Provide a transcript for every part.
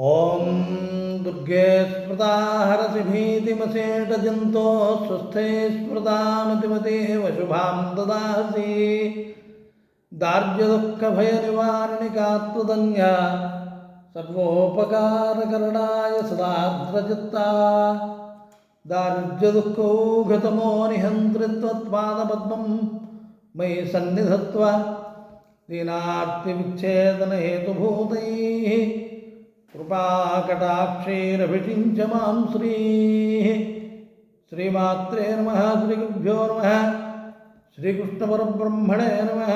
ॐ दुर्गे स्मृता हरसि भीतिमशेषजन्तो स्वस्थे स्मृतामतिमतेव शुभां ददासि। दार्ढ्यदुःखभयनिवारणिकात्मदन्या सर्वोपकारकरणाय सदार्द्रचित्ता दारिद्र्यदुःखौघतमो निहन्त्रित्वत्पादपद्मं मयि सन्निधत्व दीनार्तिविच्छेदनहेतुभूतैः कृपाकटाक्षैरभिषिञ्च माँ श्रीः श्रीमात्रे नमः श्रीगुभ्यो नमः, श्रीकृष्णपरब्रह्मणे नमः।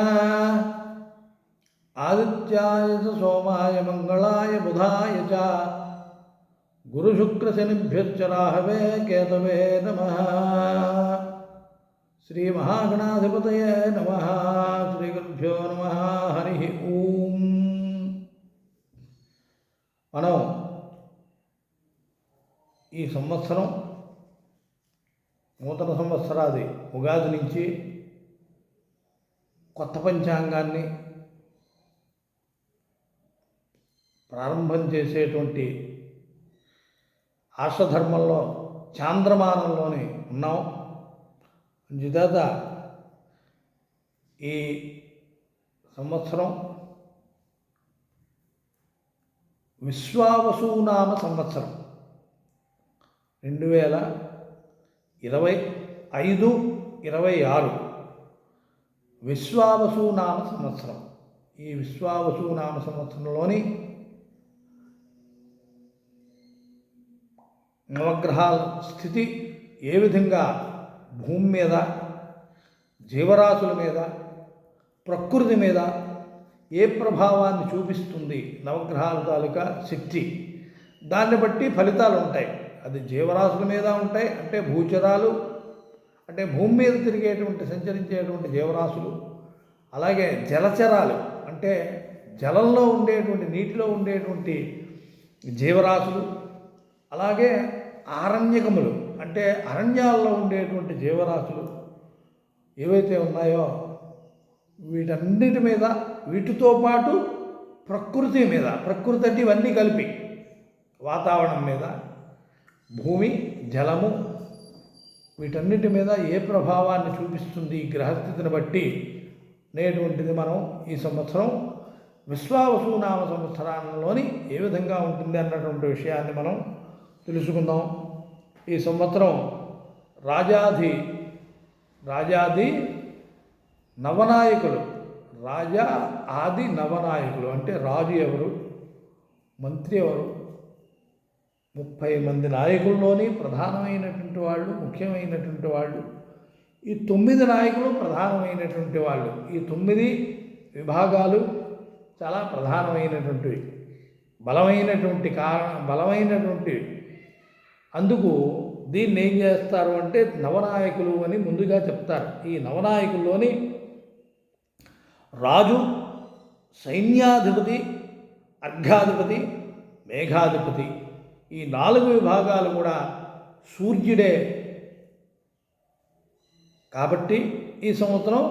आदित्याय च सोमाय मङ्गलाय बुधाय च। गुरुशुक्रशनिभ्यश्च राहवे केतवे नमः। श्रीमहागणाधिपतये नमः, श्रीगुरुभ्यो नमः, हरिः ॐ మనం ఈ సంవత్సరం నూతన సంవత్సరాది ఉగాది నుంచి కొత్త పంచాంగాన్ని ప్రారంభం చేసేటువంటి ఆర్షధర్మంలో చాంద్రమానంలోని ఉన్నాం. అందుచేత ఈ సంవత్సరం విశ్వావసూనామ సంవత్సరం. రెండు వేల ఇరవై ఐదు ఇరవై ఆరు. విశ్వావసూనామ సంవత్సరం. ఈ విశ్వావసూనామ సంవత్సరంలోని నవగ్రహాల స్థితి ఏ విధంగా? భూమి మీద జీవరాశుల మీద ప్రకృతి మీద ఏ ప్రభావాన్ని చూపిస్తుంది నవగ్రహాల తాలూకా శక్తి? దాన్ని బట్టి ఫలితాలు ఉంటాయి. అది జీవరాశుల మీద ఉంటాయి అంటే భూచరాలు అంటే భూమి మీద తిరిగేటువంటి సంచరించేటువంటి జీవరాశులు అలాగే జలచరాలు అంటే జలంలో ఉండేటువంటి నీటిలో ఉండేటువంటి జీవరాశులు అలాగే ఆరణ్యకములు అంటే అరణ్యాల్లో ఉండేటువంటి జీవరాశులు ఏవైతే ఉన్నాయో వీటన్నిటి మీద వీటితో పాటు ప్రకృతి మీద ప్రకృతి అంటే ఇవన్నీ కలిపి వాతావరణం మీద భూమి జలము వీటన్నిటి మీద ఏ ప్రభావాన్ని చూపిస్తుంది ఈ గ్రహస్థితిని బట్టి అనేటువంటిది మనం ఈ సంవత్సరం విశ్వావసునామ సంవత్సరంలోని ఏ విధంగా ఉంటుంది అన్నటువంటి విషయాన్ని మనం తెలుసుకుందాం. ఈ సంవత్సరం రాజాది రాజాది నవనాయకులు. రాజా ఆది నవనాయకులు. అంటే రాజు ఎవరు? మంత్రి ఎవరు? ముప్పై మంది నాయకుల్లోని ప్రధానమైనటువంటి వాళ్ళు ముఖ్యమైనటువంటి వాళ్ళు. ఈ తొమ్మిది నాయకులు ప్రధానమైనటువంటి వాళ్ళు. ఈ తొమ్మిది విభాగాలు చాలా ప్రధానమైనటువంటివి. బలమైనటువంటి కారణం బలమైనటువంటివి అందుకు దీన్ని ఏం చేస్తారు అంటే నవనాయకులు అని ముందుగా చెప్తారు. ఈ నవనాయకుల్లోని రాజు సైన్యాధిపతి అర్ఘాధిపతి మేఘాధిపతి. ఈ నాలుగు విభాగాలు కూడా సూర్యుడే. కాబట్టి ఈ సంవత్సరం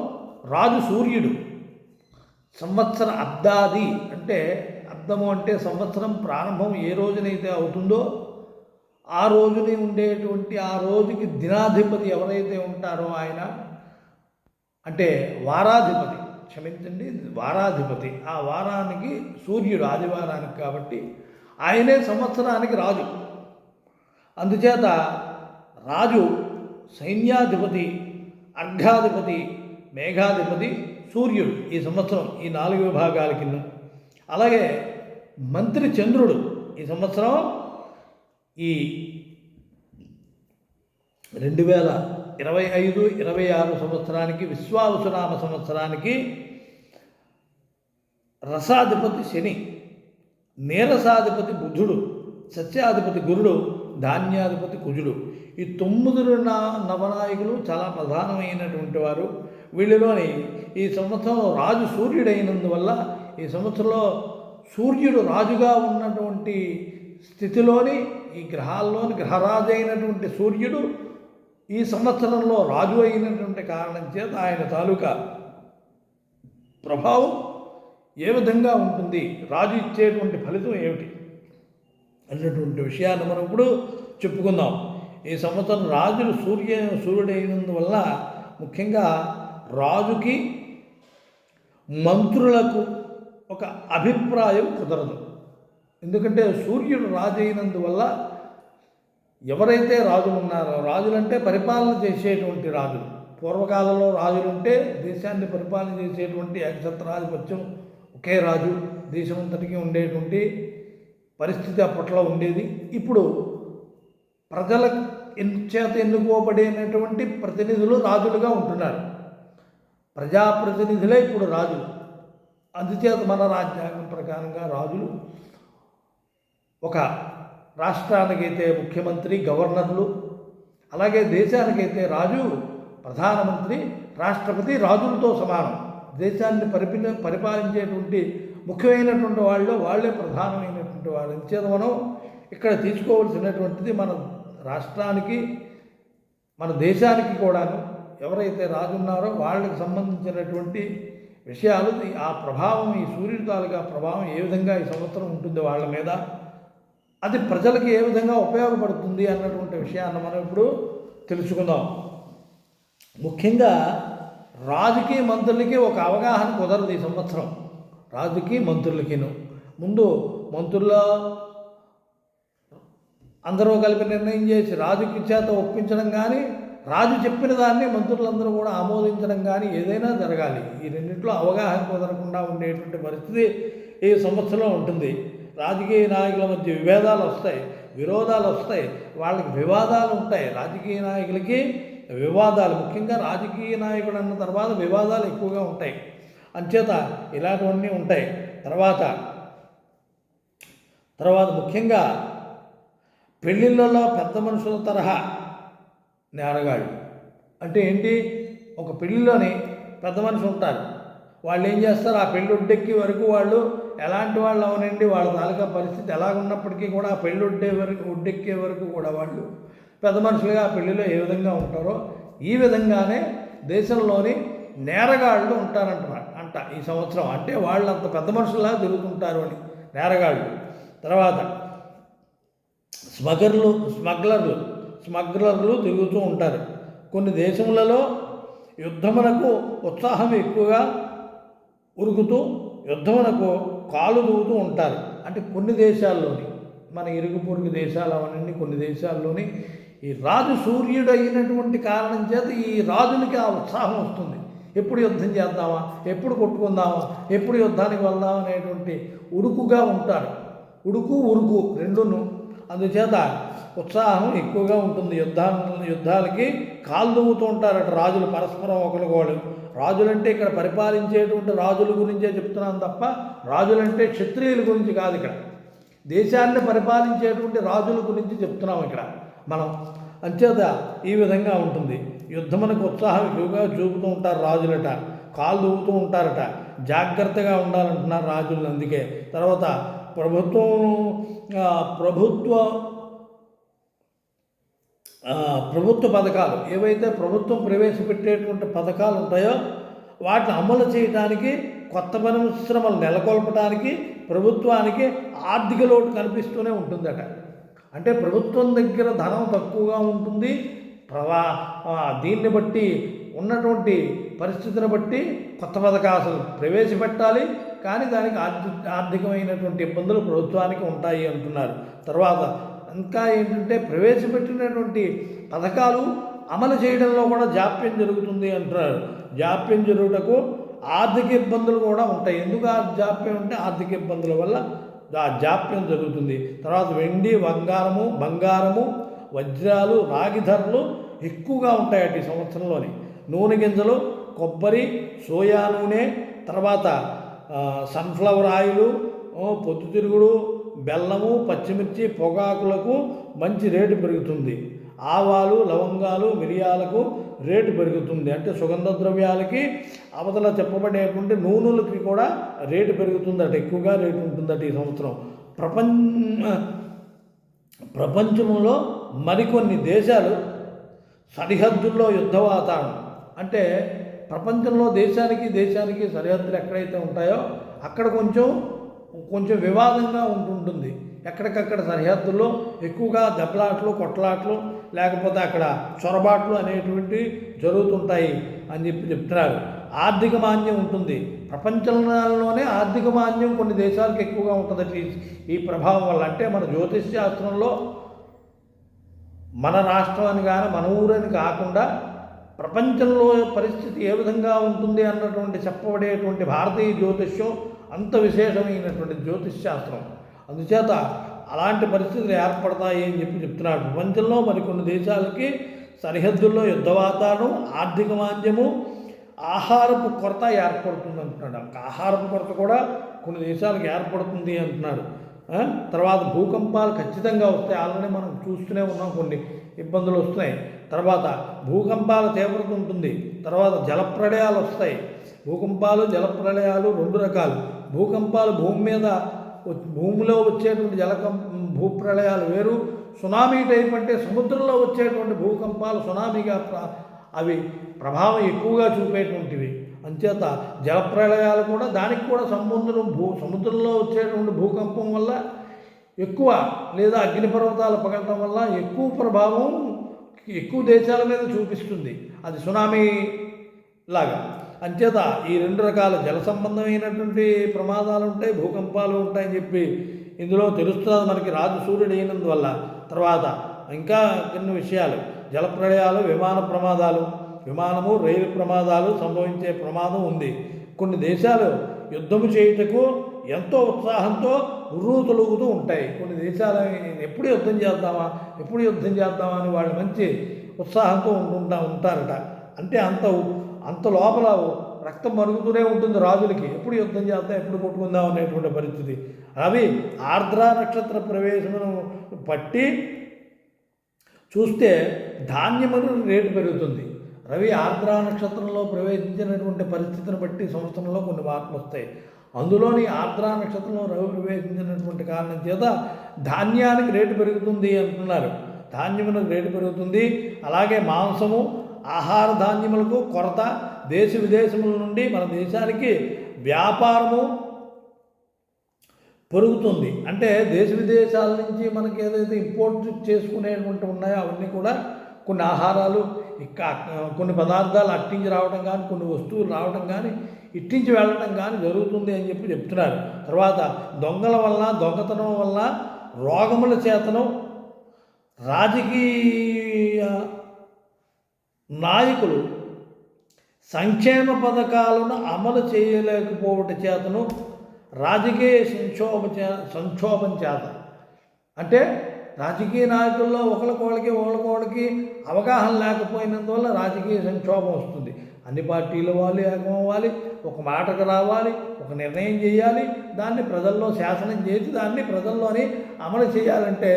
రాజు సూర్యుడు. సంవత్సర అబ్దాది అంటే అబ్దము అంటే సంవత్సరం ప్రారంభం ఏ రోజునైతే అవుతుందో ఆ రోజుని ఉండేటువంటి ఆ రోజుకి దినాధిపతి ఎవరైతే ఉంటారో ఆయన అంటే వారాధిపతి. క్షమించండి వారాధిపతి. ఆ వారానికి సూర్యుడు ఆదివారానికి కాబట్టి ఆయనే సంవత్సరానికి రాజు. అందుచేత రాజు సైన్యాధిపతి అర్ఘాధిపతి మేఘాధిపతి సూర్యుడు ఈ సంవత్సరం ఈ నాలుగు విభాగాల కింద అలాగే మంత్రి చంద్రుడు ఈ సంవత్సరం ఈ రెండు వేల ఇరవై ఐదు ఇరవై ఆరు సంవత్సరానికి విశ్వావసునామ సంవత్సరానికి రసాధిపతి శని నీరసాధిపతి బుధుడు సత్యాధిపతి గురుడు ధాన్యాధిపతి కుజుడు. ఈ తొమ్మిది నా నవనాయకులు చాలా ప్రధానమైనటువంటి వారు. వీళ్ళలోని ఈ సంవత్సరం రాజు సూర్యుడైనందువల్ల ఈ సంవత్సరంలో సూర్యుడు రాజుగా ఉన్నటువంటి స్థితిలోని ఈ గ్రహాల్లోని గ్రహరాజు అయినటువంటి సూర్యుడు ఈ సంవత్సరంలో రాజు అయినటువంటి కారణం చేత ఆయన తాలూకా ప్రభావం ఏ విధంగా ఉంటుంది? రాజు ఇచ్చేటువంటి ఫలితం ఏమిటి? అన్నటువంటి విషయాన్ని మనం ఇప్పుడు చెప్పుకుందాం. ఈ సంవత్సరం రాజులు సూర్య సూర్యుడైనందువల్ల ముఖ్యంగా రాజుకి మంత్రులకు ఒక అభిప్రాయం కుదరదు. ఎందుకంటే సూర్యుడు రాజు అయినందువల్ల ఎవరైతే రాజులు ఉన్నారో రాజులంటే పరిపాలన చేసేటువంటి రాజులు. పూర్వకాలంలో రాజులుంటే దేశాన్ని పరిపాలన చేసేటువంటి ఏకఛత్రాధిపత్యం ఒకే రాజు. దేశమంతటికి ఉండేటువంటి పరిస్థితి అప్పట్లో ఉండేది. ఇప్పుడు ప్రజల చేత ఎన్నుకోబడినటువంటి ప్రతినిధులు రాజులుగా ఉంటున్నారు. ప్రజాప్రతినిధులే ఇప్పుడు రాజులు. అందుచేత మన రాజ్యాంగం ప్రకారంగా రాజులు ఒక రాష్ట్రానికైతే ముఖ్యమంత్రి గవర్నర్లు అలాగే దేశానికైతే రాజు ప్రధానమంత్రి రాష్ట్రపతి రాజులతో సమానం. దేశాన్ని పరిపి పరిపాలించేటువంటి ముఖ్యమైనటువంటి వాళ్ళు వాళ్ళే ప్రధానమైనటువంటి వాళ్ళు. ఇంచేత మనం ఇక్కడ తీసుకోవాల్సినటువంటిది మన రాష్ట్రానికి మన దేశానికి కూడాను ఎవరైతే రాజున్నారో వాళ్ళకి సంబంధించినటువంటి విషయాలు ఆ ప్రభావం ఈ సూర్యుడి తాలూకా ప్రభావం ఏ విధంగా ఈ సంవత్సరం ఉంటుంది వాళ్ళ మీద అది ప్రజలకు ఏ విధంగా ఉపయోగపడుతుంది అన్నటువంటి విషయాన్ని మనం ఇప్పుడు తెలుసుకుందాం. ముఖ్యంగా రాజకీయ మంత్రులకి ఒక అవగాహన కుదరదు ఈ సంవత్సరం. రాజుకి మంత్రులకిను. ముందు మంత్రుల అందరూ కలిపి నిర్ణయం చేసి రాజుకి చేత ఒప్పించడం కానీ రాజు చెప్పిన దాన్ని మంత్రులందరూ కూడా ఆమోదించడం కానీ ఏదైనా జరగాలి. ఈ రెండింటిలో అవగాహన కుదరకుండా ఉండేటువంటి పరిస్థితి ఈ సంవత్సరంలో ఉంటుంది. రాజకీయ నాయకుల మధ్య విభేదాలు వస్తాయి విరోధాలు వస్తాయి వాళ్ళకి వివాదాలు ఉంటాయి. రాజకీయ నాయకులకి వివాదాలు ముఖ్యంగా రాజకీయ నాయకుడు అన్న తర్వాత వివాదాలు ఎక్కువగా ఉంటాయి. అంచేత ఇలాంటివన్నీ ఉంటాయి. తర్వాత తర్వాత ముఖ్యంగా పెళ్ళిళ్ళలో పెద్ద మనుషుల తరహా నేరగాళ్ళు. అంటే ఏంటి? ఒక పెళ్ళిలోని పెద్ద మనుషులు ఉంటారు. వాళ్ళు ఏం చేస్తారు? ఆ పెళ్ళి ఉడ్డెక్కి వరకు వాళ్ళు ఎలాంటి వాళ్ళు అవనండి? వాళ్ళ తాలూకా పరిస్థితి ఎలాగున్నప్పటికీ కూడా ఆ పెళ్ళి ఒడ్డే వరకు ఒడ్డెక్కే వరకు కూడా వాళ్ళు పెద్ద మనుషులుగా ఆ పెళ్ళిలో ఏ విధంగా ఉంటారో ఈ విధంగానే దేశంలోని నేరగాళ్ళు ఉంటారంటున్నారు అంట ఈ సంవత్సరం. అంటే వాళ్ళు అంత పెద్ద మనుషుల్లా తిరుగుతుంటారు అని నేరగాళ్ళు. తర్వాత స్మగర్లు స్మగ్లర్లు స్మగ్లర్లు తిరుగుతూ ఉంటారు. కొన్ని దేశములలో యుద్ధమునకు ఉత్సాహం ఎక్కువగా ఉరుకుతూ యుద్ధమునకు కాలు దూతూ ఉంటారు. అంటే కొన్ని దేశాల్లోని మన ఇరుగు పొరుగు దేశాలు అవన్నీ కొన్ని దేశాల్లోని ఈ రాజు సూర్యుడు అయినటువంటి కారణం చేత ఈ రాజులకి ఆ ఉత్సాహం వస్తుంది. ఎప్పుడు యుద్ధం చేద్దామా? ఎప్పుడు కొట్టుకుందామా? ఎప్పుడు యుద్ధానికి వెళ్దాం అనేటువంటి ఉడుకుగా ఉంటారు. ఉడుకు ఉరుకు రెండును. అందుచేత ఉత్సాహం ఎక్కువగా ఉంటుంది. యుద్ధాల యుద్ధాలకి కాలు దువ్వుతూ ఉంటారట రాజులు. పరస్పరం ఒకరికోళ్ళు రాజులంటే ఇక్కడ పరిపాలించేటువంటి రాజుల గురించే చెప్తున్నాను తప్ప రాజులంటే క్షత్రియుల గురించి కాదు ఇక్కడ. దేశాన్ని పరిపాలించేటువంటి రాజుల గురించి చెప్తున్నాం ఇక్కడ మనం. అంచేత ఈ విధంగా ఉంటుంది. యుద్ధమునకు ఉత్సాహం ఎక్కువగా చూపుతూ ఉంటారు రాజులట కాలు దూపుతూ ఉంటారట. జాగ్రత్తగా ఉండాలంటున్నారు రాజులు అందుకే. తర్వాత ప్రభుత్వం ప్రభుత్వ ప్రభుత్వ పథకాలు. ఏవైతే ప్రభుత్వం ప్రవేశపెట్టేటువంటి పథకాలు ఉంటాయో వాటిని అమలు చేయడానికి కొత్త పరిశ్రమలు నెలకొల్పడానికి ప్రభుత్వానికి ఆర్థిక లోటు కనిపిస్తూనే ఉంటుందట. అంటే ప్రభుత్వం దగ్గర ధనం తక్కువగా ఉంటుంది. ప్రవా దీన్ని బట్టి ఉన్నటువంటి పరిస్థితిని బట్టి కొత్త పథకాలు ప్రవేశపెట్టాలి. కానీ దానికి ఆర్థిక ఆర్థికమైనటువంటి ఇబ్బందులు ప్రభుత్వానికి ఉంటాయి అంటున్నారు. తర్వాత ఇంకా ఏంటంటే ప్రవేశపెట్టినటువంటి పథకాలు అమలు చేయడంలో కూడా జాప్యం జరుగుతుంది అంటున్నారు. జాప్యం జరుగుటకు ఆర్థిక ఇబ్బందులు కూడా ఉంటాయి. ఎందుకు ఆ జాప్యం అంటే ఆర్థిక ఇబ్బందుల వల్ల ఆ జాప్యం జరుగుతుంది. తర్వాత వెండి బంగారము బంగారము వజ్రాలు రాగి ధరలు ఎక్కువగా ఉంటాయట ఈ సంవత్సరంలోని. నూనె గింజలు కొబ్బరి సోయా నూనె తర్వాత సన్ఫ్లవర్ ఆయిలు పొద్దుతిరుగుడు బెల్లము పచ్చిమిర్చి పొగాకులకు మంచి రేటు పెరుగుతుంది. ఆవాలు లవంగాలు మిరియాలకు రేటు పెరుగుతుంది. అంటే సుగంధ ద్రవ్యాలకి అవతల చెప్పబడేటువంటి నూనెలకి కూడా రేటు పెరుగుతుందట. ఎక్కువగా రేటు ఉంటుందట ఈ సంవత్సరం. ప్రపంచ ప్రపంచంలో మరికొన్ని దేశాలు సరిహద్దుల్లో యుద్ధ వాతావరణం అంటే ప్రపంచంలో దేశానికి దేశానికి సరిహద్దులు ఎక్కడైతే ఉంటాయో అక్కడ కొంచెం కొంచెం వివాదంగా ఉంటుంటుంది. ఎక్కడికక్కడ సరిహద్దుల్లో ఎక్కువగా దెబ్బలాట్లు కొట్లాట్లు లేకపోతే అక్కడ చొరబాట్లు అనేటువంటి జరుగుతుంటాయి అని చెప్పి చెప్తున్నారు. ఆర్థిక మాన్యం ఉంటుంది. ప్రపంచంలోనే ఆర్థిక మాన్యం కొన్ని దేశాలకు ఎక్కువగా ఉంటుంది ఈ ప్రభావం వల్ల. అంటే మన జ్యోతిష్ శాస్త్రంలో మన రాష్ట్రాన్ని కానీ మన ఊరని కాకుండా ప్రపంచంలో పరిస్థితి ఏ విధంగా ఉంటుంది అన్నటువంటి చెప్పబడేటువంటి భారతీయ జ్యోతిష్యం అంత విశేషమైనటువంటి జ్యోతిష్ శాస్త్రం. అందుచేత అలాంటి పరిస్థితులు ఏర్పడతాయి అని చెప్పి చెప్తున్నాడు. ప్రపంచంలో మరికొన్ని దేశాలకి సరిహద్దుల్లో యుద్ధ వాతావరణం ఆర్థిక మాంద్యము ఆహారపు కొరత ఏర్పడుతుంది అంటున్నాడు. ఆహారపు కొరత కూడా కొన్ని దేశాలకు ఏర్పడుతుంది అంటున్నాడు. తర్వాత భూకంపాలు ఖచ్చితంగా వస్తాయి. ఆల్రెడీ మనం చూస్తూనే ఉన్నాం కొన్ని ఇబ్బందులు వస్తున్నాయి. తర్వాత భూకంపాల తీవ్రత ఉంటుంది. తర్వాత జలప్రళయాలు వస్తాయి. భూకంపాలు జలప్రళయాలు రెండు రకాలు. భూకంపాలు భూమి మీద భూమిలో వచ్చేటువంటి జలకం భూప్రళయాలు వేరు. సునామీ టైప్ అంటే సముద్రంలో వచ్చేటువంటి భూకంపాలు సునామీగా అవి ప్రభావం ఎక్కువగా చూపేటువంటివి. అంచేత జలప్రళయాలు కూడా దానికి కూడా సంబంధం భూ సముద్రంలో వచ్చేటువంటి భూకంపం వల్ల ఎక్కువ లేదా అగ్నిపర్వతాలు పగలటం వల్ల ఎక్కువ ప్రభావం ఎక్కువ దేశాల మీద చూపిస్తుంది. అది సునామీ లాగా. అంచేత ఈ రెండు రకాల జల సంబంధమైనటువంటి ప్రమాదాలు ఉంటాయి భూకంపాలు ఉంటాయని చెప్పి ఇందులో తెలుస్తుంది మనకి రాజు సూర్యుడు అయినందువల్ల. తర్వాత ఇంకా కొన్ని విషయాలు. జలప్రళయాలు విమాన ప్రమాదాలు విమానము రైలు ప్రమాదాలు సంభవించే ప్రమాదం ఉంది. కొన్ని దేశాలు యుద్ధము చేయుటకు ఎంతో ఉత్సాహంతో ఉర్రూ తొలుగుతూ ఉంటాయి. కొన్ని దేశాలు ఎప్పుడు యుద్ధం చేద్దామా ఎప్పుడు యుద్ధం చేద్దామా అని వాళ్ళు మంచి ఉత్సాహంతో ఉంటుంటా ఉంటారట. అంటే అంత అంత లోపల రక్తం మరుగుతూనే ఉంటుంది రాజులకి. ఎప్పుడు యుద్ధం చేద్దాం ఎప్పుడు కొట్టుకుందాం అనేటువంటి పరిస్థితి. అవి ఆర్ద్ర నక్షత్ర ప్రవేశమును పట్టి చూస్తే ధాన్యమును రేటు పెరుగుతుంది. రవి ఆర్ద్ర నక్షత్రంలో ప్రవేశించినటువంటి పరిస్థితిని బట్టి సంవత్సరంలో కొన్ని మార్పులు వస్తాయి. అందులోని ఆర్ద్ర నక్షత్రంలో రవి ప్రవేశించినటువంటి కారణం చేత ధాన్యానికి రేటు పెరుగుతుంది అంటున్నారు. ధాన్యములకు రేటు పెరుగుతుంది. అలాగే మాంసము ఆహార ధాన్యములకు కొరత దేశ విదేశముల నుండి మన దేశానికి వ్యాపారము పెరుగుతుంది. అంటే దేశ విదేశాల నుంచి మనకి ఏదైతే ఇంపోర్ట్ చేసుకునేటువంటి ఉన్నాయో అవన్నీ కూడా కొన్ని ఆహారాలు ఇక్క కొన్ని పదార్థాలు అట్టించి రావడం కానీ కొన్ని వస్తువులు రావడం కానీ ఇట్టించి వెళ్ళడం కానీ జరుగుతుంది అని చెప్పి చెప్తున్నారు. తర్వాత దొంగల వల్ల దొంగతనం వల్ల రోగముల చేతను రాజకీయ నాయకులు సంక్షేమ పథకాలను అమలు చేయలేకపోవటం చేతను రాజకీయ సంక్షోభ చే సంక్షోభం చేత. అంటే రాజకీయ నాయకుల్లో ఒకరికొకరికి ఒకరికొకరికి అవగాహన లేకపోయినందువల్ల రాజకీయ సంక్షోభం వస్తుంది. అన్ని పార్టీలు వాళ్ళు ఏకమవ్వాలి ఒక మాటకు రావాలి ఒక నిర్ణయం చేయాలి దాన్ని ప్రజల్లో శాసనం చేసి దాన్ని ప్రజల్లోని అమలు చేయాలంటే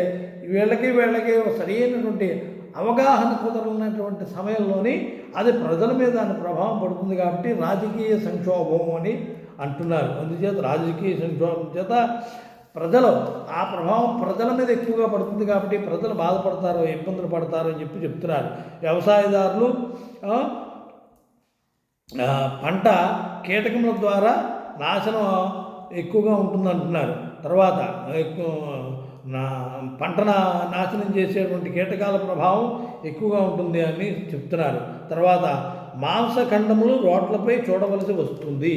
వీళ్ళకి వీళ్ళకి సరైనటువంటి అవగాహన కుదరనటువంటి సమయంలోని అది ప్రజల మీద దాని ప్రభావం పడుతుంది కాబట్టి రాజకీయ సంక్షోభం అని అంటున్నారు. అందుచేత రాజకీయ సంక్షోభం చేత ప్రజలు ఆ ప్రభావం ప్రజల మీద ఎక్కువగా పడుతుంది కాబట్టి ప్రజలు బాధపడతారు ఇబ్బందులు పడతారు అని చెప్పి చెప్తున్నారు. వ్యవసాయదారులు పంట కీటకముల ద్వారా నాశనం ఎక్కువగా ఉంటుందంటున్నారు. తర్వాత నా పంటన నాశనం చేసేటువంటి కీటకాల ప్రభావం ఎక్కువగా ఉంటుంది అని చెప్తున్నారు. తర్వాత మాంసఖండములు రోడ్లపై చూడవలసి వస్తుంది.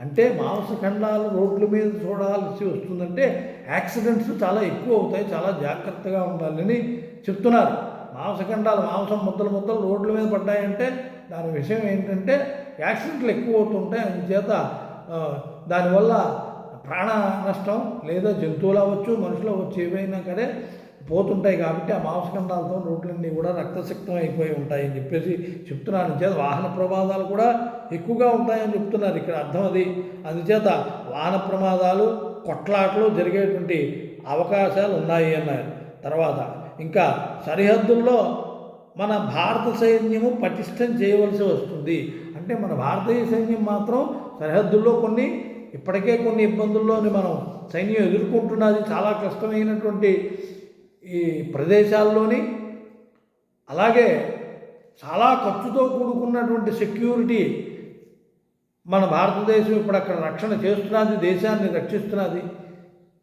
అంటే మాంసఖండాలు రోడ్ల మీద చూడాల్సి వస్తుందంటే యాక్సిడెంట్స్ చాలా ఎక్కువ అవుతాయి చాలా జాగ్రత్తగా ఉండాలని చెప్తున్నారు. మాంసఖండాలు మాంసం ముద్దలు ముద్దలు రోడ్ల మీద పడ్డాయంటే దాని విషయం ఏంటంటే యాక్సిడెంట్లు ఎక్కువ అవుతుంటాయి. అందుచేత దానివల్ల ప్రాణ నష్టం లేదా జంతువులు అవ్వచ్చు మనుషులు అవ్వచ్చు ఏవైనా కదే పోతుంటాయి కాబట్టి ఆ మాంసఖండాలతో రోడ్లన్నీ కూడా రక్తశక్తం అయిపోయి ఉంటాయని చెప్పేసి చెప్తున్నాను అందుచేత వాహన ప్రమాదాలు కూడా ఎక్కువగా ఉంటాయని చెప్తున్నారు. ఇక్కడ అర్థం అది. అందుచేత వాహన ప్రమాదాలు కొట్లాట్లు జరిగేటువంటి అవకాశాలు ఉన్నాయి అన్నారు. తర్వాత ఇంకా సరిహద్దుల్లో మన భారత సైన్యము పటిష్టం చేయవలసి వస్తుంది. అంటే మన భారతీయ సైన్యం మాత్రం సరిహద్దుల్లో కొన్ని ఇప్పటికే కొన్ని ఇబ్బందుల్లోని మనం సైన్యం ఎదుర్కొంటున్నది చాలా కష్టమైనటువంటి ఈ ప్రదేశాల్లోని అలాగే చాలా ఖర్చుతో కూడుకున్నటువంటి సెక్యూరిటీ మన భారతదేశం ఇప్పుడు అక్కడ రక్షణ చేస్తున్నది దేశాన్ని రక్షిస్తున్నది.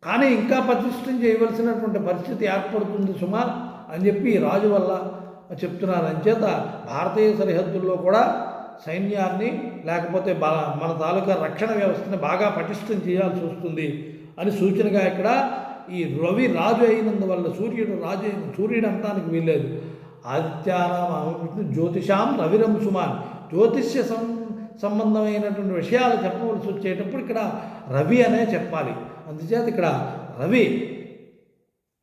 కానీ ఇంకా పటిష్టం చేయవలసినటువంటి పరిస్థితి ఏర్పడుతుంది సుమా అని చెప్పి రాజు వల్ల చెప్తున్నారు. అంచేత భారతీయ సరిహద్దుల్లో కూడా సైన్యాన్ని లేకపోతే బా మన తాలూకా రక్షణ వ్యవస్థని బాగా పటిష్టం చేయాల్సి వస్తుంది అని సూచనగా ఇక్కడ ఈ రవి రాజు అయినందువల్ల సూర్యుడు రాజు అయిన సూర్యుడు అంటానికి వీల్లేదు. ఆదిత్యానాం జ్యోతిషాం రవిరం సుమాన్ జ్యోతిష్య సం సంబంధమైనటువంటి విషయాలు చెప్పవలసి వచ్చేటప్పుడు ఇక్కడ రవి అనే చెప్పాలి. అందుచేత ఇక్కడ రవి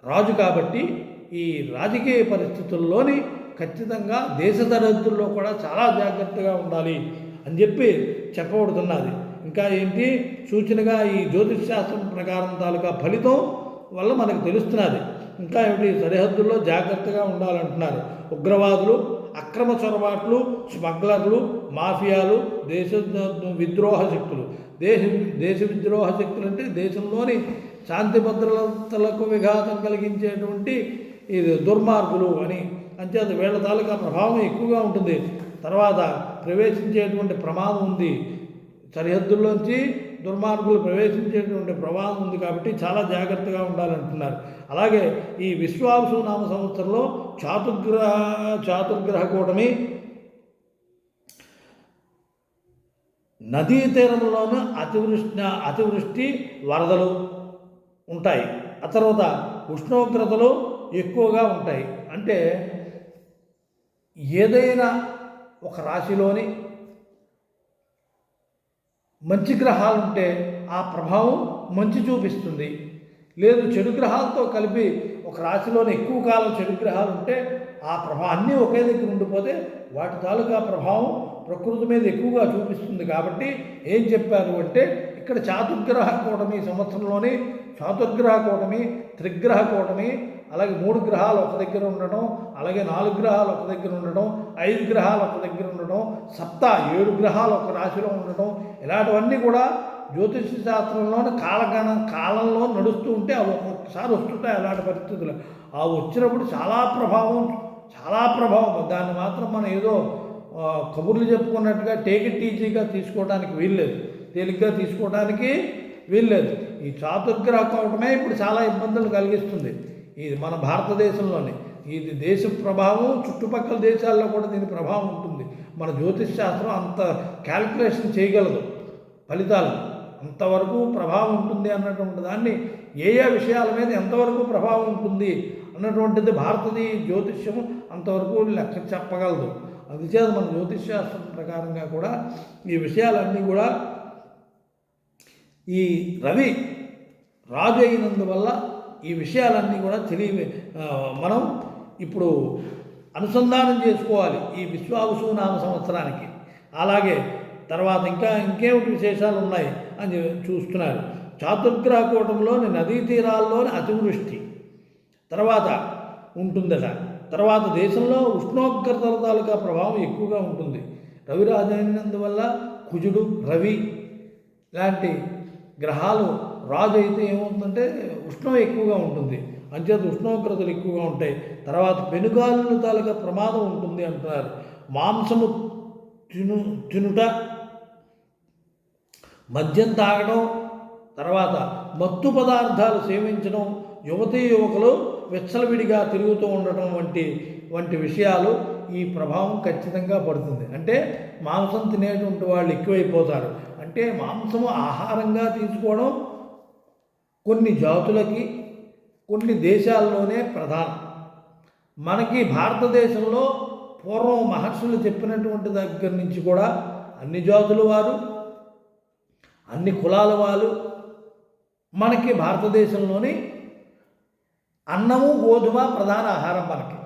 రాజు కాబట్టి ఈ రాజకీయ పరిస్థితుల్లోని ఖచ్చితంగా దేశ సరిహద్దుల్లో కూడా చాలా జాగ్రత్తగా ఉండాలి అని చెప్పి చెప్పబడుతున్నది. ఇంకా ఏంటి? సూచనగా ఈ జ్యోతిష్ శాస్త్రం ప్రకారం తాలూకా ఫలితం వల్ల మనకు తెలుస్తున్నది. ఇంకా ఏమిటి? సరిహద్దుల్లో జాగ్రత్తగా ఉండాలంటున్నారు. ఉగ్రవాదులు అక్రమ చొరబాట్లు స్మగ్లర్లు మాఫియాలు దేశ విద్రోహ శక్తులు. దేశ దేశ విద్రోహ శక్తులు అంటే దేశంలోని శాంతి భద్రతలకు విఘాతం కలిగించేటువంటి ఇది దుర్మార్గులు అని అంచేత వీళ్ళ తాలూకా ప్రభావం ఎక్కువగా ఉంటుంది. తర్వాత ప్రవేశించేటువంటి ప్రమాదం ఉంది. సరిహద్దుల్లోంచి దుర్మార్గులు ప్రవేశించేటువంటి ప్రమాదం ఉంది కాబట్టి చాలా జాగ్రత్తగా ఉండాలంటున్నారు. అలాగే ఈ విశ్వావసు నామ సంవత్సరంలో చాతుర్గ్రహ చాతుర్గ్రహ కూటమి నదీ తీరంలోనూ అతివృష్టి అతివృష్టి వరదలు ఉంటాయి. ఆ తర్వాత ఉష్ణోగ్రతలు ఎక్కువగా ఉంటాయి. అంటే ఏదైనా ఒక రాశిలోని మంచి గ్రహాలు ఉంటే ఆ ప్రభావం మంచి చూపిస్తుంది. లేదు చెడు గ్రహాలతో కలిపి ఒక రాశిలోని ఎక్కువ కాలం చెడు గ్రహాలు ఉంటే ఆ ప్రభావం అన్నీ ఒకే దగ్గర ఉండిపోతే వాటి తాలూకా ప్రభావం ప్రకృతి మీద ఎక్కువగా చూపిస్తుంది కాబట్టి ఏం చెప్పారు అంటే ఇక్కడ చాతుర్గ్రహ కూటమి సంవత్సరంలోని చాతుర్గ్రహ కూటమి త్రిగ్రహ కూటమి అలాగే మూడు గ్రహాలు ఒక దగ్గర ఉండడం అలాగే నాలుగు గ్రహాలు ఒక దగ్గర ఉండడం ఐదు గ్రహాలు ఒక దగ్గర ఉండడం సప్త ఏడు గ్రహాలు ఒక రాశిలో ఉండడం ఇలాంటివన్నీ కూడా జ్యోతిష శాస్త్రంలోని కాలగణం కాలంలో నడుస్తూ ఉంటే అవి ఒక్కొక్కసారి వస్తుంటాయి అలాంటి పరిస్థితులు. ఆ వచ్చినప్పుడు చాలా ప్రభావం చాలా ప్రభావం. దాన్ని మాత్రం మనం ఏదో కబుర్లు చెప్పుకున్నట్టుగా టేక్ ఇట్ ఈజీగా తీసుకోవడానికి వీల్లేదు. తేలిగ్గా తీసుకోవడానికి వీల్లేదు. ఈ చాతుర్గ్రహ కావటమే ఇప్పుడు చాలా ఇబ్బందులు కలిగిస్తుంది. ఇది మన భారతదేశంలోనే. ఇది దేశ ప్రభావం చుట్టుపక్కల దేశాల్లో కూడా దీని ప్రభావం ఉంటుంది. మన జ్యోతిష్ శాస్త్రం అంత క్యాలిక్యులేషన్ చేయగలదు. ఫలితాలు. అంతవరకు ప్రభావం ఉంటుంది అన్నటువంటి దాన్ని ఏ ఏ విషయాల మీద ఎంతవరకు ప్రభావం ఉంటుంది అన్నటువంటిది భారతీయ జ్యోతిష్యం అంతవరకు లెక్క చెప్పగలదు. అందుచేత మన జ్యోతిష్ శాస్త్రం ప్రకారంగా కూడా ఈ విషయాలన్నీ కూడా ఈ రవి రాజు అయినందువల్ల ఈ విషయాలన్నీ కూడా తెలియ మనం ఇప్పుడు అనుసంధానం చేసుకోవాలి ఈ విశ్వావసు నామ సంవత్సరానికి. అలాగే తర్వాత ఇంకా ఇంకేమిటి విశేషాలు ఉన్నాయి అని చూస్తున్నారు. చాతుర్గ్రహ కూటంలోని నదీ తీరాల్లోని అతివృష్టి తర్వాత ఉంటుందట. తర్వాత దేశంలో ఉష్ణోగ్రతల తాలూకా ప్రభావం ఎక్కువగా ఉంటుంది. రవిరాజైనందువల్ల కుజుడు రవి లాంటి గ్రహాలు రాజు అయితే ఏమవుతుందంటే ఉష్ణం ఎక్కువగా ఉంటుంది. అంచేత ఉష్ణోగ్రతలు ఎక్కువగా ఉంటాయి. తర్వాత పెనుగాలుల తాలూకా ప్రమాదం ఉంటుంది అంటున్నారు. మాంసము తిను తినుట మద్యం తాగడం తర్వాత మత్తు పదార్థాలు సేవించడం యువతీ యువకులు విచ్చలవిడిగా తిరుగుతూ ఉండటం వంటి వంటి విషయాలు ఈ ప్రభావం ఖచ్చితంగా పడుతుంది. అంటే మాంసం తినేటువంటి వాళ్ళు ఎక్కువైపోతారు. అంటే మాంసము ఆహారంగా తీసుకోవడం కొన్ని జాతులకి కొన్ని దేశాల్లోనే ప్రధానం. మనకి భారతదేశంలో పూర్వం మహర్షులు చెప్పినటువంటి దగ్గర నుంచి కూడా అన్ని జాతుల వారు అన్ని కులాల వాళ్ళు మనకి భారతదేశంలోని అన్నము గోధుమ ప్రధాన ఆహారం మనకి.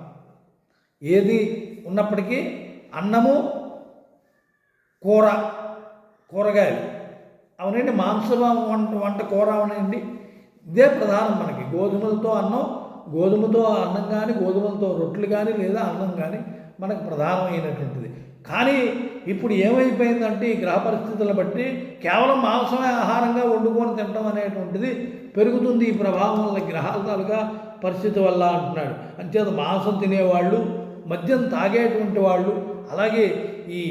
ఏది ఉన్నప్పటికీ అన్నము కూర కూరగాయలు. అవునండి మాంసం వంట వంట కూర అవునండి. ఇదే ప్రధానం మనకి. గోధుమలతో అన్నం గోధుమతో అన్నం కానీ గోధుమలతో రొట్టెలు కానీ లేదా అన్నం కానీ మనకు ప్రధానమైనటువంటిది. కానీ ఇప్పుడు ఏమైపోయిందంటే ఈ గ్రహ పరిస్థితులను బట్టి కేవలం మాంసమే ఆహారంగా వండుకొని తినడం అనేటువంటిది పెరుగుతుంది ఈ ప్రభావం వల్ల గ్రహాల తాలూకా పరిస్థితి వల్ల అంటున్నాడు. అంచేత మాంసం తినేవాళ్ళు మద్యం తాగేటువంటి వాళ్ళు అలాగే ఈ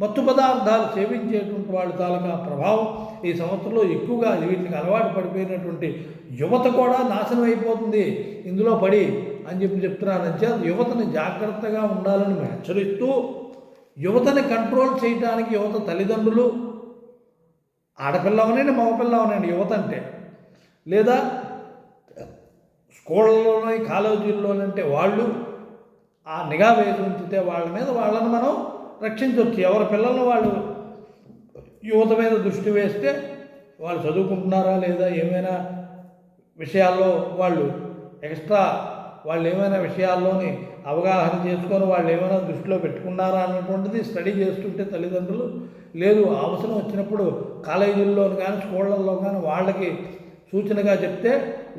మత్తు పదార్థాలు సేవించేటువంటి వాళ్ళ తాలూకా ప్రభావం ఈ సంవత్సరంలో ఎక్కువగా వీటికి అలవాటు పడిపోయినటువంటి యువత కూడా నాశనం అయిపోతుంది. ఇందులో పడి అని చెప్పి చెప్తున్నాను యువతని జాగ్రత్తగా ఉండాలని హెచ్చరిస్తూ యువతని కంట్రోల్ చేయడానికి యువత తల్లిదండ్రులు ఆడపిల్ల అవనండి మగపిల్ల అవనండి యువత అంటే. లేదా స్కూళ్ళలోనే కాలేజీల్లోనంటే వాళ్ళు ఆ నిఘా వేసి ఉంచితే వాళ్ళ మీద వాళ్ళని మనం రక్షించవచ్చు ఎవరి పిల్లలను వాళ్ళు యువత మీద దృష్టి వేస్తే వాళ్ళు చదువుకుంటున్నారా లేదా ఏమైనా విషయాల్లో వాళ్ళు ఎక్స్ట్రా వాళ్ళు ఏమైనా విషయాల్లోని అవగాహన చేసుకొని వాళ్ళు ఏమైనా దృష్టిలో పెట్టుకున్నారా అన్నటువంటిది స్టడీ చేస్తుంటే తల్లిదండ్రులు లేదు. అవసరం వచ్చినప్పుడు కాలేజీల్లో కానీ స్కూళ్ళల్లో కానీ వాళ్ళకి సూచనగా చెప్తే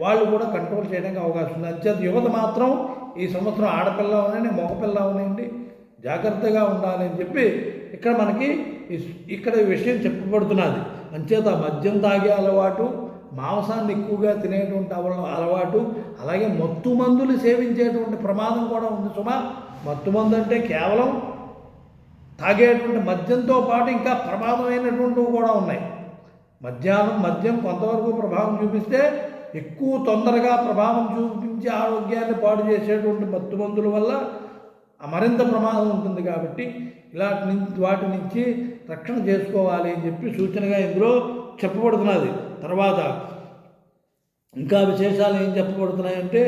వాళ్ళు కూడా కంట్రోల్ చేయడానికి అవకాశం ఉంది. అంచేత యువత మాత్రం ఈ సంవత్సరం ఆడపిల్ల అవనండి మగపిల్ల అవునండి. జాగ్రత్తగా ఉండాలి అని చెప్పి ఇక్కడ మనకి ఇక్కడ విషయం చెప్పబడుతున్నది. అంచేత మద్యం తాగే అలవాటు మాంసాన్ని ఎక్కువగా తినేటువంటి అలవాటు అలాగే మత్తు మందులు సేవించేటువంటి ప్రమాదం కూడా ఉంది సుమా. మత్తు మందు అంటే కేవలం తాగేటువంటి మద్యంతో పాటు ఇంకా ప్రమాదమైనటువంటివి కూడా ఉన్నాయి. మద్యాహ్నం మద్యం కొంతవరకు ప్రభావం చూపిస్తే ఎక్కువ తొందరగా ప్రభావం చూపించి ఆరోగ్యాన్ని పాడు చేసేటువంటి మత్తు మందుల వల్ల మరింత ప్రమాదం ఉంటుంది కాబట్టి ఇలాంటి నుంచి వాటి నుంచి రక్షణ చేసుకోవాలి అని చెప్పి సూచనగా ఇందులో చెప్పబడుతున్నది. తర్వాత ఇంకా విశేషాలు ఏం చెప్పబడుతున్నాయంటే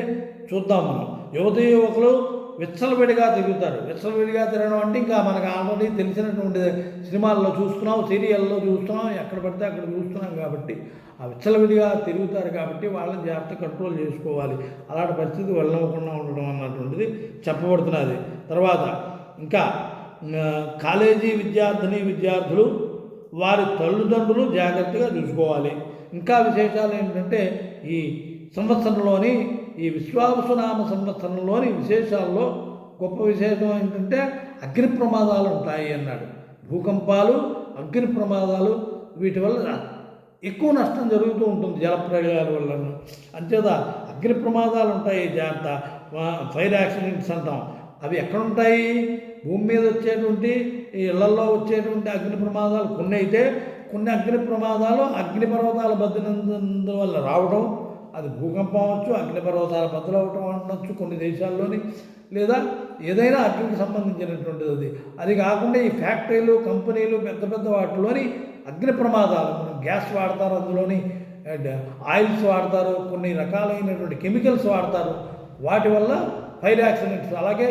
చూద్దాం మనం. యువత యువకులు విచ్చలవిడిగా తిరుగుతారు. విచ్చలవిడిగా తిరగడం అంటే ఇంకా మనకు ఆల్రెడీ తెలిసినటువంటి సినిమాల్లో చూస్తున్నాం సీరియల్లో చూస్తున్నాం ఎక్కడ పడితే అక్కడ చూస్తున్నాం కాబట్టి ఆ విచ్చలవిడిగా తిరుగుతారు కాబట్టి వాళ్ళని జాగ్రత్త కంట్రోల్ చేసుకోవాలి. అలాంటి పరిస్థితి వెళ్ళవకుండా ఉండడం అన్నటువంటిది చెప్పబడుతున్నది. తర్వాత ఇంకా కాలేజీ విద్యార్థిని విద్యార్థులు వారి తల్లిదండ్రులు జాగ్రత్తగా చూసుకోవాలి. ఇంకా విశేషాలు ఏంటంటే ఈ సంవత్సరంలోని ఈ విశ్వావసునామ సంవత్సరంలోని విశేషాల్లో గొప్ప విశేషం ఏంటంటే అగ్ని ప్రమాదాలు ఉంటాయి అన్నాడు. భూకంపాలు అగ్ని ప్రమాదాలు వీటి వల్ల ఎక్కువ నష్టం జరుగుతూ ఉంటుంది జలప్రయోగాల వల్ల అంతేత అగ్ని ప్రమాదాలు ఉంటాయి జాగ్రత్త. ఫైర్ యాక్సిడెంట్స్ అంటాం. అవి ఎక్కడుంటాయి? భూమి మీద వచ్చేటువంటి ఈ ఇళ్ళలో వచ్చేటువంటి అగ్ని ప్రమాదాలు కొన్ని అయితే కొన్ని అగ్ని ప్రమాదాలు అగ్నిపర్వతాల బద్దనందు వల్ల రావడం అది భూకంపం అవ్వచ్చు అగ్నిపర్వతాల అవ్వటం అనొచ్చు కొన్ని దేశాల్లోని. లేదా ఏదైనా అగ్నికి సంబంధించినటువంటిది అది. అది కాకుండా ఈ ఫ్యాక్టరీలు కంపెనీలు పెద్ద పెద్ద వాటిలోని అగ్ని ప్రమాదాలు మనం గ్యాస్ వాడతారు అందులోని అండ్ ఆయిల్స్ వాడతారు కొన్ని రకాలైనటువంటి కెమికల్స్ వాడతారు. వాటి వల్ల ఫైర్ యాక్సిడెంట్స్ అలాగే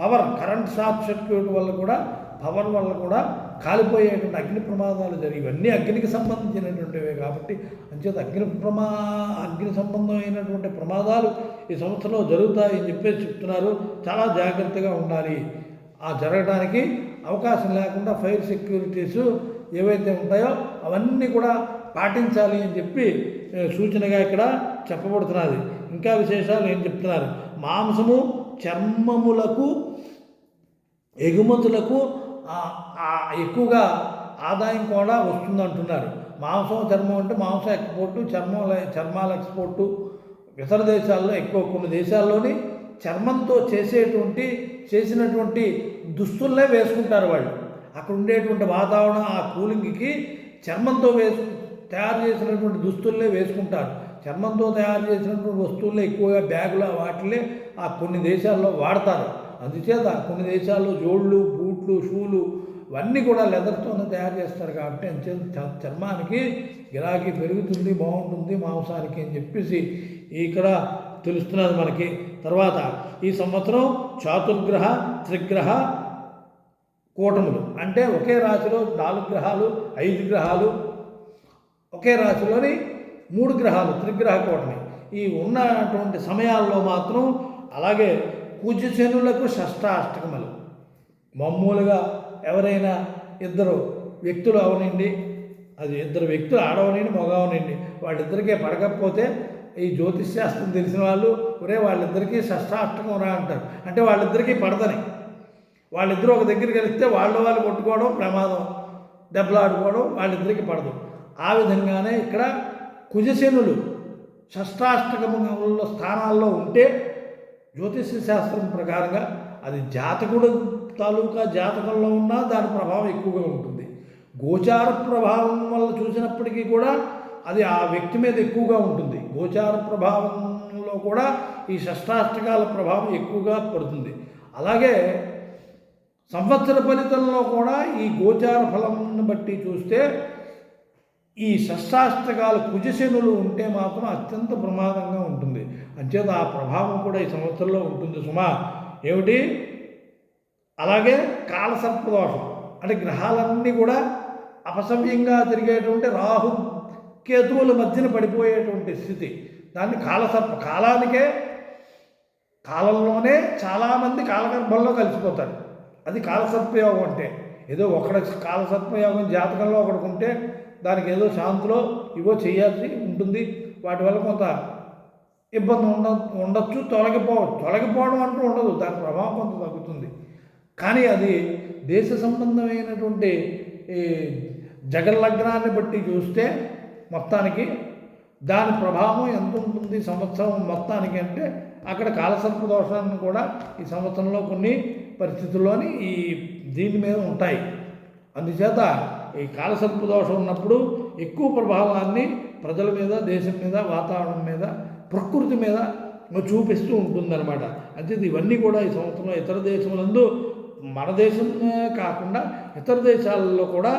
పవర్ కరెంట్ షార్ట్ సర్క్యూట్ వల్ల కూడా పవర్ వల్ల కూడా కాలిపోయేటువంటి అగ్ని ప్రమాదాలు జరిగి ఇవన్నీ అగ్నికి సంబంధించినటువంటివే కాబట్టి అంచేత అగ్ని ప్రమా అగ్ని సంబంధమైనటువంటి ప్రమాదాలు ఈ సంవత్సరంలో జరుగుతాయని చెప్పేసి చెప్తున్నారు. చాలా జాగ్రత్తగా ఉండాలి. ఆ జరగడానికి అవకాశం లేకుండా ఫైర్ సెక్యూరిటీస్ ఏవైతే ఉంటాయో అవన్నీ కూడా పాటించాలి అని చెప్పి సూచనగా ఇక్కడ చెప్పబడుతున్నది. ఇంకా విశేషాలు ఏం చెప్తున్నారు మాంసము చర్మములకు ఎగుమతులకు ఎక్కువగా ఆదాయం కూడా వస్తుందంటున్నారు. మాంసం చర్మం అంటే మాంసం ఎక్స్పోర్టు చర్మం చర్మాల ఎక్స్పోర్టు ఇతర దేశాల్లో ఎక్కువ కొన్ని దేశాల్లోని చర్మంతో చేసేటువంటి చేసినటువంటి దుస్తులనే వేసుకుంటారు వాళ్ళు. అక్కడ ఉండేటువంటి వాతావరణం ఆ కూలింగ్కి చర్మంతో వేసు తయారు చేసినటువంటి దుస్తులనే వేసుకుంటారు. చర్మంతో తయారు చేసినటువంటి వస్తువులే ఎక్కువగా బ్యాగులు వాటిలే ఆ కొన్ని దేశాల్లో వాడతారు. అందుచేత కొన్ని దేశాల్లో జోళ్ళు బూట్లు షూలు ఇవన్నీ కూడా లెదర్తోనే తయారు చేస్తారు కాబట్టి అంచేత చ- చర్మానికి గిరాకీ పెరుగుతుంది బాగుంటుంది మాంసానికి అని చెప్పేసి ఇక్కడ తెలుస్తున్నది మనకి. తర్వాత ఈ సంవత్సరం చాతుర్గ్రహ త్రిగ్రహ కూటములు. అంటే ఒకే రాశిలో నాలుగు గ్రహాలు ఐదు గ్రహాలు ఒకే రాశిలోని మూడు గ్రహాలు త్రిగ్రహ కూటమి. ఈ ఉన్నటువంటి సమయాల్లో మాత్రం అలాగే కుజశనులకు షష్టాష్టకములు మామూలుగా ఎవరైనా ఇద్దరు వ్యక్తులు అవనండి అది ఇద్దరు వ్యక్తులు ఆడవనండి మగవనండి వాళ్ళిద్దరికీ పడకపోతే ఈ జ్యోతిష్ శాస్త్రం తెలిసిన వాళ్ళు ఒరే వాళ్ళిద్దరికీ షష్టాష్టకం రా అంటారు. అంటే వాళ్ళిద్దరికీ పడదని. వాళ్ళిద్దరూ ఒక దగ్గర కలిస్తే వాళ్ళ వాళ్ళు కొట్టుకోవడం ప్రమాదం దెబ్బలాడుకోవడం వాళ్ళిద్దరికీ పడదు. ఆ విధంగానే ఇక్కడ కుజశనులు షష్టాష్టకముల స్థానాల్లో ఉంటే జ్యోతిష శాస్త్రం ప్రకారంగా అది జాతకుడు తాలూకా జాతకంలో ఉన్నా దాని ప్రభావం ఎక్కువగా ఉంటుంది. గోచార ప్రభావం వల్ల చూసినప్పటికీ కూడా అది ఆ వ్యక్తి మీద ఎక్కువగా ఉంటుంది. గోచార ప్రభావంలో కూడా ఈ షష్టాష్టకాల ప్రభావం ఎక్కువగా పడుతుంది. అలాగే సంవత్సర ఫలితంలో కూడా ఈ గోచార ఫలంను బట్టి చూస్తే ఈ షష్టాష్టకాలు కుజశనులు ఉంటే మాత్రం అత్యంత ప్రమాదంగా ఉంటుంది. అంచేత ఆ ప్రభావం కూడా ఈ సంవత్సరంలో ఉంటుంది సుమా. ఏమిటి? అలాగే కాలసర్పదోషం. అంటే గ్రహాలన్నీ కూడా అపసవ్యంగా తిరిగేటువంటి రాహు కేతువుల మధ్యన పడిపోయేటువంటి స్థితి. దాన్ని కాలసర్ప కాలానికే కాలంలోనే చాలామంది కాలగర్భంలో కలిసిపోతారు. అది కాలసర్పయోగం అంటే. ఏదో ఒకడ కాలసర్పయోగం జాతకంలో ఒకడుకుంటే దానికి ఏదో శాంతిలో ఇవో చేయాల్సి ఉంటుంది. వాటి వల్ల కొంత ఇబ్బంది ఉండ ఉండొచ్చు తొలగిపోవచ్చు తొలగిపోవడం అంటూ ఉండదు. దాని ప్రభావం కొంత తగ్గుతుంది. కానీ అది దేశ సంబంధమైనటువంటి ఈ జగల్లగ్నాన్ని బట్టి చూస్తే మొత్తానికి దాని ప్రభావం ఎంత ఉంటుంది సంవత్సరం మొత్తానికి అంటే అక్కడ కాలసర్ప దోషాన్ని కూడా ఈ సంవత్సరంలో కొన్ని పరిస్థితుల్లోని ఈ దీని మీద ఉంటాయి. అందుచేత ఈ కాలసర్ప దోషం ఉన్నప్పుడు ఎక్కువ ప్రభావాన్ని ప్రజల మీద దేశం మీద వాతావరణం మీద ప్రకృతి మీద చూపిస్తూ ఉంటుందన్నమాట. అంటే ఇవన్నీ కూడా ఈ సంవత్సరంలో ఇతర దేశములందు మన దేశం కాకుండా ఇతర దేశాలలో కూడా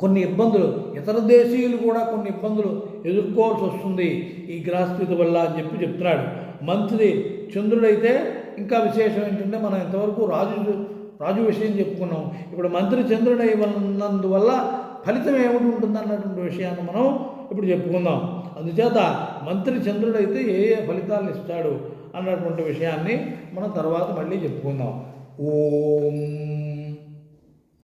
కొన్ని ఇబ్బందులు ఇతర దేశీయులు కూడా కొన్ని ఇబ్బందులు ఎదుర్కోవాల్సి వస్తుంది ఈ గ్రహస్థితి వల్ల అని చెప్పి చెప్తున్నాడు. మంత్రి చంద్రుడైతే ఇంకా విశేషం ఏంటంటే మనం ఇంతవరకు రాజు రాజు విషయం చెప్పుకున్నాం. ఇప్పుడు మంత్రి చంద్రుడై ఉన్నందువల్ల ఫలితం ఏమిటి ఉంటుంది అన్నటువంటి విషయాన్ని మనం ఇప్పుడు చెప్పుకుందాం. అందుచేత మంత్రి చంద్రుడైతే ఏ ఏ ఫలితాలను ఇస్తాడు అన్నటువంటి విషయాన్ని మనం తర్వాత మళ్ళీ చెప్పుకుందాం. ఓం